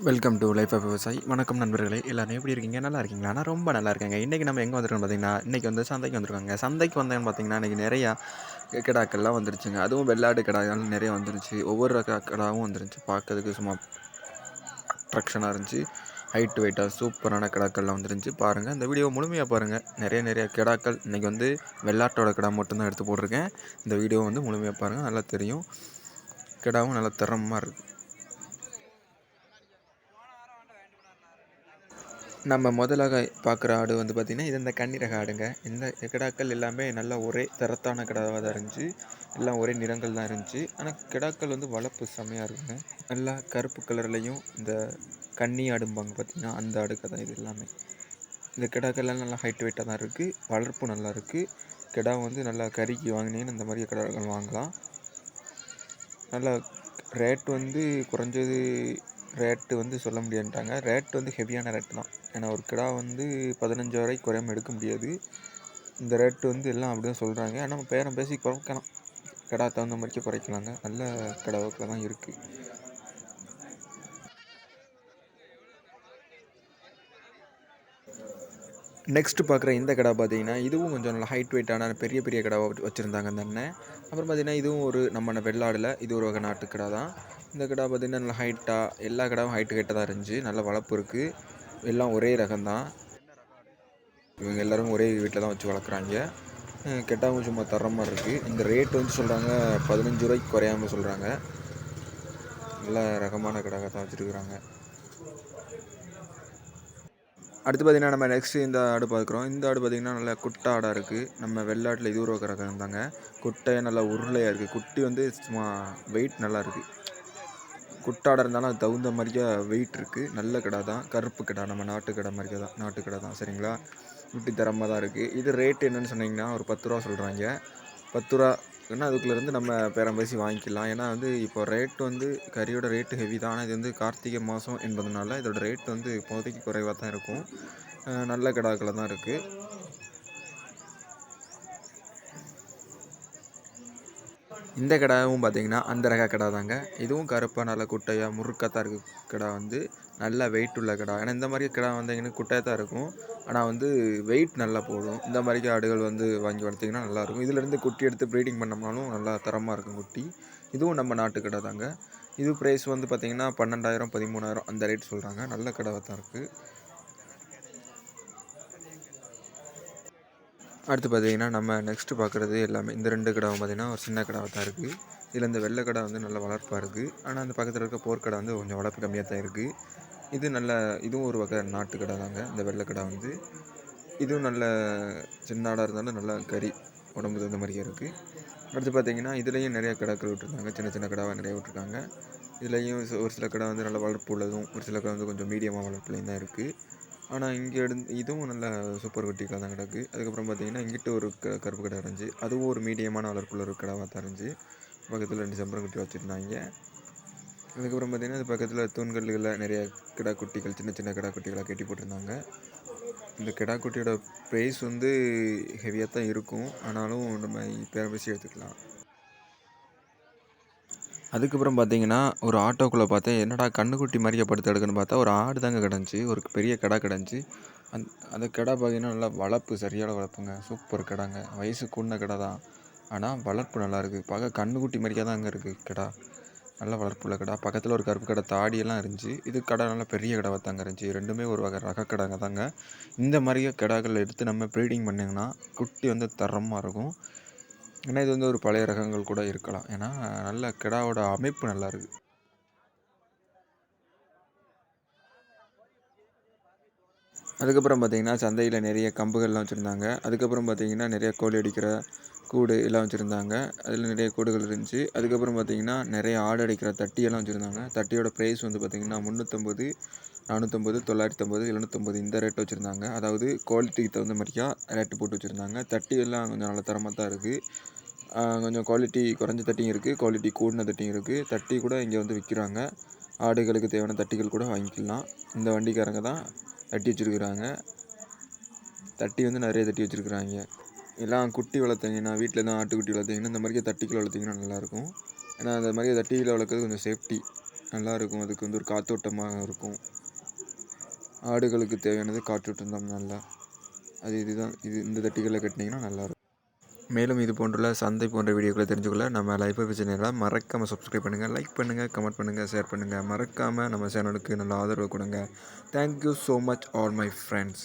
Welcome to life of விவசாயி வணக்கம் நண்பர்களே எல்லாரும் எப்படி இருக்கீங்க? நல்லா இருக்கீங்களா? நான் ரொம்ப நல்லா இருக்கேங்க. இன்றைக்கி நம்ம எங்கே வந்திருக்கோம் பார்த்தீங்கன்னா இன்றைக்கி வந்து சந்தைக்கு வந்திருக்காங்க. சந்தைக்கு வந்தேன்னு பார்த்தீங்கன்னா இன்றைக்கி நிறையா கிடாக்கள்லாம் வந்துருச்சுங்க. அதுவும் வெள்ளாடு கிடாக்கள் நிறைய வந்துருச்சு. ஒவ்வொரு கிடாவும் வந்துருச்சு. பார்க்கறதுக்கு சும்மா அட்ராக்ஷனாக இருந்துச்சு. ஹைட் வெயிட்டாக சூப்பரான கிடாக்கள்லாம் வந்துருந்துச்சு. பாருங்கள் இந்த வீடியோ முழுமையாக பாருங்கள் நிறைய நிறைய கிடாக்கள். இன்றைக்கி வந்து வெள்ளாட்டோட கிடா மட்டும்தான் எடுத்து போட்டிருக்கேன். இந்த வீடியோ வந்து முழுமையாக பாருங்கள் நல்லா தெரியும். கிடாவும் நல்லா திறமாக இருக்குது நம்ம முதலாக பார்க்குற ஆடு வந்து பார்த்திங்கன்னா இது இந்த கன்னிரக ஆடுங்க. இந்த கிடாக்கள் எல்லாமே நல்லா ஒரே தரத்தான கிடாவாக தான் இருந்துச்சு. எல்லாம் ஒரே நிறங்கள் தான் இருந்துச்சு. ஆனால் கிடாக்கள் வந்து வளர்ப்பு செம்மையாக இருக்குங்க. நல்லா கருப்பு கலர்லேயும் இந்த கன்னி ஆடும்பாங்க பார்த்திங்கன்னா அந்த அடுக்கை தான் இது எல்லாமே. இந்த கிடாக்கள்லாம் நல்லா ஹைட் வெயிட்டாக தான் இருக்குது வளர்ப்பு நல்லா இருக்குது கிடா வந்து நல்லா கறிக்கு வாங்கினீங்கன்னு இந்த மாதிரி கிடாக்கள் வாங்கலாம். நல்லா ரேட் வந்து குறைஞ்சது ரேட்டு வந்து சொல்ல முடியான்ட்டாங்க ரேட் வந்து ஹெவியான ரேட் தான். ஏன்னா ஒரு கிடா வந்து பதினஞ்சு ரூபாய்க்கு குறையாம எடுக்க முடியாது. இந்த ரேட்டு வந்து எல்லாம் அப்படி தான் சொல்கிறாங்க ஆனால் நம்ம பேரம் பேசி குறைக்கலாம். கிடா தகுந்த மாதிரிக்கே குறைக்கலாங்க. நல்ல கிடாவுக்கில் தான் இருக்குது நெக்ஸ்ட்டு பார்க்குற இந்த கடை பார்த்தீங்கன்னா இதுவும் கொஞ்சம் நல்லா ஹைட் வெயிட்டான பெரிய பெரிய கடாவை வச்சுருந்தாங்க அந்த அண்ணன். அப்புறம் பார்த்திங்கன்னா இதுவும் ஒரு நம்ம வெள்ளாடில். இது ஒரு வகை நாட்டு கடை தான். இந்த கடை பார்த்திங்கன்னா நல்லா ஹைட்டாக எல்லா கடாவும் ஹைட்டு கிட்ட தான் இருந்துச்சு. நல்ல வளர்ப்பு இருக்குது எல்லாம் ஒரே ரகம் தான் இவங்க எல்லோரும் ஒரே வீட்டில் தான் வச்சு வளர்க்குறாங்க. கெட்டாவும் சும்மா தரமாக இருக்குது இந்த ரேட் வந்து சொல்கிறாங்க பதினஞ்சு ரூபாய்க்கு குறையாமல் சொல்கிறாங்க நல்ல ரகமான கடாக தான் வச்சுருக்குறாங்க. அடுத்து பார்த்திங்கன்னா நம்ம நெக்ஸ்ட்டு இந்த ஆடு பார்க்குறோம் இந்த ஆடு பார்த்திங்கன்னா நல்லா குட்டை ஆடாக இருக்குது நம்ம வெள்ளாட்டில் இது ஒரு ரகம் தாங்க குட்டையாக நல்லா உருளையாக இருக்குது குட்டி வந்து சும்மா வெயிட் நல்லா இருக்குது குட்டாடாக இருந்தாலும் அது தகுந்த மாதிரியா வெயிட் இருக்குது நல்ல கடை தான். கருப்பு கடை நம்ம நாட்டு கடை மாதிரி தான் நாட்டு கடை தான். சரிங்களா? குட்டி தரமாக தான் இருக்குது இது ரேட் என்னென்னு சொன்னிங்கன்னா ஒரு பத்து ரூபா சொல்கிறாங்க பத்து ரூபா ஏன்னா அதுக்குள்ளேருந்து நம்ம பேரம் பேசி வாங்கிக்கலாம். ஏன்னா வந்து இப்போ ரேட் வந்து கறியோட ரேட்டு ஹெவி தான். ஆனால் இது வந்து கார்த்திகை மாதம் என்பதனால இதோட ரேட் வந்து இப்போதைக்கு குறைவாக தான் இருக்கும். நல்ல கடாக்களை தான் இருக்குது இந்த கடாவும் பார்த்தீங்கன்னா அந்த ரக கடை தாங்க. இதுவும் கருப்பாக நல்ல குட்டையாக முறுக்காக இருக்குது கடை வந்து நல்ல வெயிட் உள்ள கடை. ஏன்னா இந்த மாதிரி கடை வந்தீங்கன்னா குட்டையாக தான் இருக்கும். ஆனால் வந்து வெயிட் நல்லா போடும். இந்த மாதிரி ஆடுகள் வந்து வாங்கி வளர்த்திங்கன்னா நல்லாயிருக்கும் இதிலேருந்து குட்டி எடுத்து ப்ரீடிங் பண்ணோம்னாலும் நல்லா தரமாக இருக்கும் குட்டி. இதுவும் நம்ம நாட்டு கடை தாங்க. இது ப்ரைஸ் வந்து பார்த்திங்கன்னா பன்னெண்டாயிரம் பதிமூணாயிரம் அந்த ரேட் சொல்கிறாங்க நல்ல கடை தான் இருக்குது அடுத்து பார்த்திங்கன்னா நம்ம நெக்ஸ்ட்டு பார்க்குறது எல்லாமே இந்த ரெண்டு கடாவும் பார்த்திங்கன்னா ஒரு சின்ன கடாவை தான் இருக்குது இதில் இந்த வெள்ளை கடை வந்து நல்ல வளர்ப்பாக இருக்குது ஆனால் அந்த பக்கத்தில் இருக்க போர்க்கடை வந்து கொஞ்சம் வளர்ப்பு கம்மியாக தான் இருக்குது இது நல்ல இதுவும் ஒரு வகை நாட்டு கடை தாங்க இந்த வெள்ளை கடை வந்து. இதுவும் நல்ல சின்னாடாக இருந்தாலும் நல்லா கறி உடம்பு தகுந்த மாதிரியே இருக்குது அடுத்து பார்த்திங்கன்னா இதுலேயும் நிறைய கடைகள் விட்டுருக்காங்க. சின்ன சின்ன கடாவாக நிறைய விட்டுருக்காங்க. இதுலேயும் ஒரு சில கடை வந்து நல்ல வளர்ப்பு உள்ளதும் ஒரு சில கடை வந்து கொஞ்சம் மீடியமாக வளர்ப்புலையும் தான் இருக்குது ஆனால் இங்கே இருந்து இதுவும் நல்ல சூப்பர் குட்டிகளாக தான் கிடக்கு. அதுக்கப்புறம் பார்த்திங்கன்னா இங்கிட்ட ஒரு க கருப்பு கடை இருந்துச்சு. அதுவும் ஒரு மீடியமான வளர்ப்புள்ள ஒரு கடாவாக தான் இருந்துச்சு. பக்கத்தில் ரெண்டு செம்பரம் குட்டி வச்சுருந்தாங்க. அதுக்கப்புறம் பார்த்திங்கன்னா அது பக்கத்தில் தூண்கல்களில் நிறைய கிடா குட்டிகள் சின்ன சின்ன கிடா குட்டிகளாக கட்டி போட்டிருந்தாங்க. இந்த கிடா குட்டியோட ப்ரைஸ் வந்து ஹெவியாக தான் இருக்கும். ஆனாலும் நம்ம பேரம் பேசி எடுத்துக்கலாம். அதுக்கப்புறம் பார்த்தீங்கன்னா ஒரு ஆட்டோக்குள்ளே பார்த்தேன் என்னடா கண்ணுக்குட்டி மாதிரியே படுத்து எடுக்குன்னு பார்த்தா ஒரு ஆடு தாங்க கிடந்துச்சு ஒரு பெரிய கடை கிடந்துச்சு. அந் அந்த கடை பார்த்தீங்கன்னா நல்லா வளர்ப்பு சரியான வளர்ப்புங்க சூப்பர் கடைங்க. வயசு கூடின கடை தான். ஆனால் வளர்ப்பு நல்லா இருக்குது பார்க்க கண்ணுக்குட்டி மாதிரியே தான் அங்கே இருக்குது கடை. நல்ல வளர்ப்புள்ள கடை. பக்கத்தில் ஒரு கருப்பு கடை தாடியெல்லாம் இருந்துச்சு. இது கடை நல்லா பெரிய கடை தாங்க இருந்துச்சு. ரெண்டுமே ஒரு வகை ரக கடைங்க தாங்க. இந்த மாதிரியே கடாக்கள் எடுத்து நம்ம ப்ரீடிங் பண்ணிங்கன்னா குட்டி வந்து தரமாக இருக்கும். ஏன்னா இது வந்து ஒரு பழைய ரகங்கள் கூட இருக்கலாம். ஏன்னா நல்ல கிடாவோட அமைப்பு நல்லா இருக்குது அதுக்கப்புறம் பார்த்திங்கன்னா சந்தையில் நிறைய கம்புகள்லாம் வச்சுருந்தாங்க. அதுக்கப்புறம் பார்த்திங்கன்னா நிறைய கோழி அடிக்கிற கூடு எல்லாம் வச்சுருந்தாங்க. அதில் நிறைய கூடுகள் இருந்துச்சு. அதுக்கப்புறம் பார்த்திங்கன்னா நிறைய ஆடு அடிக்கிற தட்டியெல்லாம் வச்சுருந்தாங்க. தட்டியோட ப்ரைஸ் வந்து பார்த்திங்கன்னா முந்நூற்றம்பது நானூற்றம்பது தொள்ளாயிரத்தி ஐம்பது எழுநூற்றம்பது இந்த ரேட் வச்சுருந்தாங்க. அதாவது குவாலிட்டிக்கு தகுந்த மாதிரியா ரேட்டு போட்டு வச்சுருந்தாங்க. தட்டி எல்லாம் கொஞ்சம் நல்ல தரமாக தான் இருக்குது கொஞ்சம் குவாலிட்டி குறைஞ்ச தட்டியும் இருக்குது குவாலிட்டி கூடின தட்டியும் இருக்குது தட்டி கூட இங்கே வந்து விற்கிறாங்க ஆடுகளுக்கு தேவையான தட்டிகள் கூட வாங்கிக்கலாம். இந்த வண்டிக்காரங்க தான் தட்டி வச்சுருக்குறாங்க. தட்டி வந்து நிறைய தட்டி வச்சுருக்குறாங்க. எல்லாம் குட்டி வளர்த்தீங்கன்னா வீட்டில் தான் ஆட்டுக்குட்டி வளர்த்தீங்கன்னா இந்த மாதிரி தட்டிகள் வளர்த்திங்கன்னா நல்லாயிருக்கும் ஏன்னா அந்த மாதிரி தட்டியில் வளர்க்குறது கொஞ்சம் சேஃப்டி நல்லா இருக்கும். அதுக்கு வந்து ஒரு காத்தோட்டமாக இருக்கும். ஆடுகளுக்கு தேவையானது காற்றோட்டம் தான் நல்லா. அது இதுதான். இது இந்த தட்டிகளில் கட்டினீங்கன்னா நல்லாயிருக்கும் மேலும் இது போன்றுள்ள சந்தை போன்ற வீடியோக்களை தெரிஞ்சுக்கொள்ள நம்ம லைஃப் சேனலை மறக்காமல் சப்ஸ்கிரைப் பண்ணுங்கள் லைக் பண்ணுங்கள் கமெண்ட் பண்ணுங்கள் ஷேர் பண்ணுங்கள் மறக்காமல் நம்ம சேனலுக்கு நல்ல ஆதரவு கொடுங்க. Thank you so much all my friends